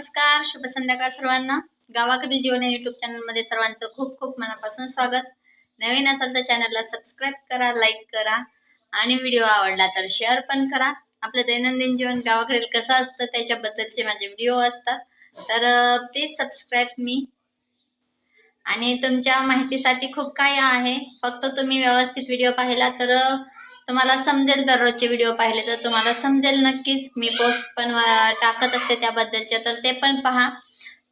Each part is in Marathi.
नमस्कार शुभ संध्याकाळ सर्वांना. गावाकडील जीवन या युट्यूब चॅनलमध्ये सर्वांचं खूप खूप मनापासून स्वागत. नवीन असाल तर चॅनलला सबस्क्राईब करा लाईक करा आणि व्हिडिओ आवडला तर शेअर पण करा. आपलं दैनंदिन जीवन गावाकडील कसं असतं त्याच्याबद्दलचे माझे व्हिडिओ असतात. तर प्लीज सबस्क्राईब मी आणि तुमच्या माहितीसाठी खूप काही आहे. फक्त तुम्ही व्यवस्थित व्हिडिओ पाहिला तर तुम्हाला समजेल दररोजचे व्हिडिओ पाहिले तर. तुम्हाला समजेल नक्कीच. मी पोस्ट पण टाकत असते त्याबद्दलचे. तर ते पण पहा.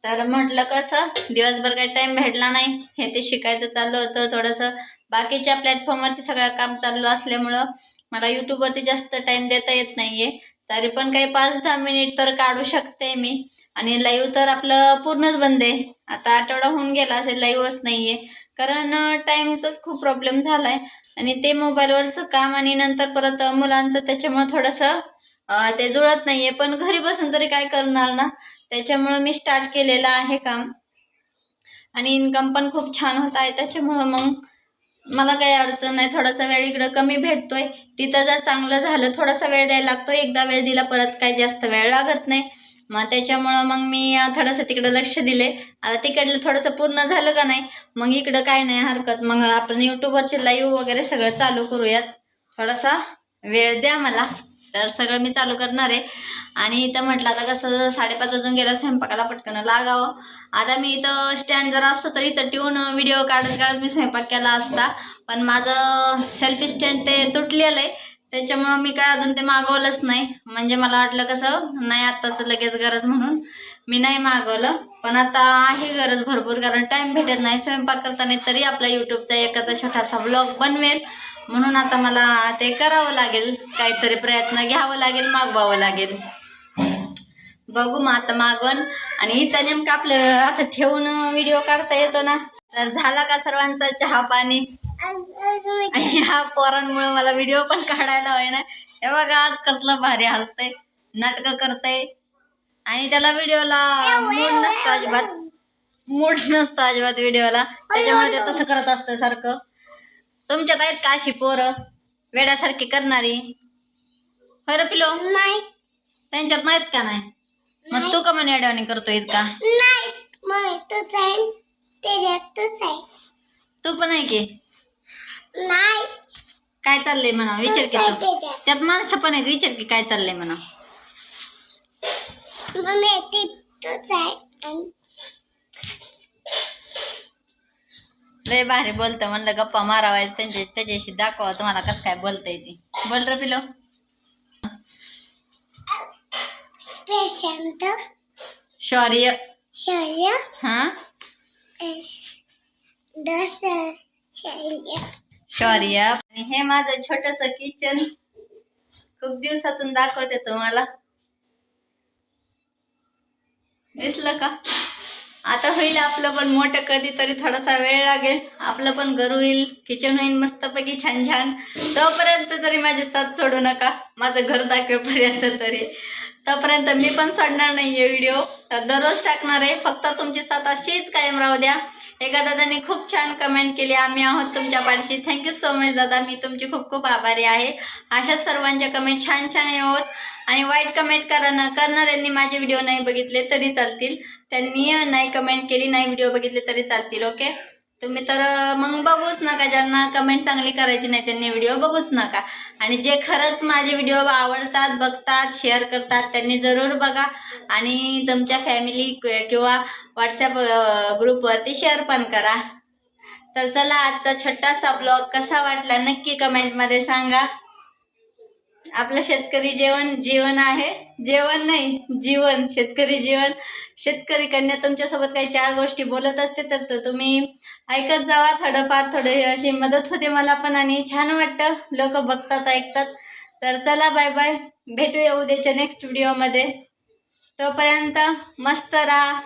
तर म्हटलं कसं दिवसभर काही टाईम भेटला नाही. हे ते शिकायचं चाललं होतं. थोडंसं बाकीच्या प्लॅटफॉर्मवरती सगळं काम चाललं असल्यामुळं मला यूट्यूबवरती जास्त टाईम देता येत नाही आहे तरी पण काही पाच दहा मिनिट तर काढू शकते मी. आणि लाईव्ह तर आपलं पूर्णच बंद आहे. आता आठवडा होऊन गेला असेल लाईव्हच नाही आहे कारण टाईमचाच खूप प्रॉब्लेम झाला आहे आणि ते मोबाईलवरचं काम आणि नंतर परत मुलांचं त्याच्यामुळं थोडंसं ते जुळत नाही आहे पण घरी बसून तरी काय करणार ना? त्याच्यामुळं मी स्टार्ट केलेलं आहे काम. आणि इन्कम पण खूप छान होत आहे. त्याच्यामुळं मग मला काही अडचण नाही. थोडासा वेळ इकडं कमी भेटतोय. तिथं जर चांगलं झालं थोडासा वेळ द्यायला लागतो. एकदा वेळ दिला परत काही जास्त वेळ लागत नाही. मग त्याच्यामुळं मग मी थोडंसं तिकडं लक्ष दिले. आता तिकडलं थोडंसं पूर्ण झालं का नाही मग इकडं काय नाही हरकत. मग आपण यूट्यूबवरचे लाईव्ह वगैरे सगळं चालू करूयात. थोडासा वेळ द्या मला. तर सगळं मी चालू करणार आहे. आणि इथं म्हटलं आता कसं साडेपाच वाजून गेलं स्वयंपाकाला पटकन लागावं. आता मी इथं स्टँड जर असतं तर इथं ठेवून व्हिडिओ काढत काढत मी स्वयंपाक केला असता. पण माझं सेल्फी स्टँड ते तुटलेलं आहे. त्याच्यामुळं मी काय अजून ते मागवलंच नाही. म्हणजे मला वाटलं कसं नाही आत्ताच लगेच गरज म्हणून मी नाही मागवलं. पण आता आहे गरज भरपूर कारण टाईम भेटत नाही. स्वयंपाक करताना तरी आपला यूट्यूबचा एखादा छोटासा ब्लॉग बनवेल. म्हणून आता मला ते करावं लागेल. काहीतरी प्रयत्न घ्यावं लागेल मागवावं लागेल. बघू मग आता मागवण आणि इथं नेमकं आपलं असं ठेवून व्हिडिओ काढता येतो ना. तर झाला का सर्वांचा चहा पाणी? आणि ह्या पोरांमुळे मला व्हिडिओ पण काढायला होय ना हे बघा आज कसलं भारी हसतंय नाटकं करतंय. आणि त्याला व्हिडिओला मूड नसतो अजिबात. मूड नसतो अजिबात व्हिडिओला त्याच्यामुळे ते तसं करत असतं सारखं. तुमच्यात आहेत का अशी पोरं? वेड्यासारखी करणारी? होय रे पिलो? नाही. त्यांच्यात नाहीत का नाही? मग तू का म्हणे अडवणी करतोय का नाही. मम्मी तूच आहे त्याच्यात तूच आहे. तू पण आहे की? नाही. काय चाललंय म्हणा? विचार की. त्याच्यात त्यात माणसं पण आहेत. विचार की काय चाललंय म्हणा. मम्मी ती तूच आहे आणि लय भारी बोलतं म्हणलं गप्पा मारावायचं त्यांच्या त्याच्याशी दाखवा तुम्हाला कसं काय बोलता येते. बोल रे पिलो. प्रशांत शौर्य. शौर्य. हा? दस शौर्य शौर्य. आणि हे माझं छोटस किचन खूप दिवसातून दाखवते तुम्हाला. दिसलं का? आता होईल आपलं पण मोठं कधीतरी थोडासा वेळ लागेल. आपलं पण घर होईल किचन होईल मस्तपैकी छान छान तोपर्यंत तरी माझे साथ सोडू नका. माझं घर दाखवेपर्यंत तरी. तोपर्यंत मी पण सोडणार नाही आहे व्हिडिओ तर दररोज टाकणार आहे. फक्त तुमची साथ अशीच कायम राहू द्या. एका दादाने खूप छान कमेंट केली. आम्ही आहोत तुमच्या पाठीशी. थँक्यू सो मच दादा. मी तुमची खूप खूप आभारी आहे. अशा सर्वांच्या कमेंट छान छान आहोत आणि वाईट कमेंट करा करणाऱ्यांनी माझे व्हिडिओ नाही बघितले तरी चालतील. त्यांनी नाही कमेंट केली नाही व्हिडिओ बघितले तरी चालतील. ओके तुम्ही तर मग बघूच नका. ज्यांना कमेंट चांगली करायची नाही त्यांनी व्हिडिओ बघूच नका. आणि जे खरंच माझे व्हिडिओ आवडतात बघतात शेअर करतात त्यांनी जरूर बघा. आणि तुमच्या फॅमिली किंवा व्हॉट्सॲप ग्रुपवरती शेअर पण करा. तर चला आजचा छोटासा ब्लॉग कसा वाटला नक्की कमेंटमध्ये सांगा. आपलं शेतकरी जेवण जीवन आहे. जेवण नाही जीवन. शेतकरी जीवन. शेतकरी कन्या तुमच्यासोबत काही चार गोष्टी बोलत असते तर तो तुम्ही ऐकत जावा. थोडंफार थोडे अशी मदत होते मला पण आणि छान वाटतं. लोक बघतात ऐकतात. तर चला बाय बाय भेटूया उद्याच्या नेक्स्ट व्हिडिओमध्ये तोपर्यंत मस्त राहा.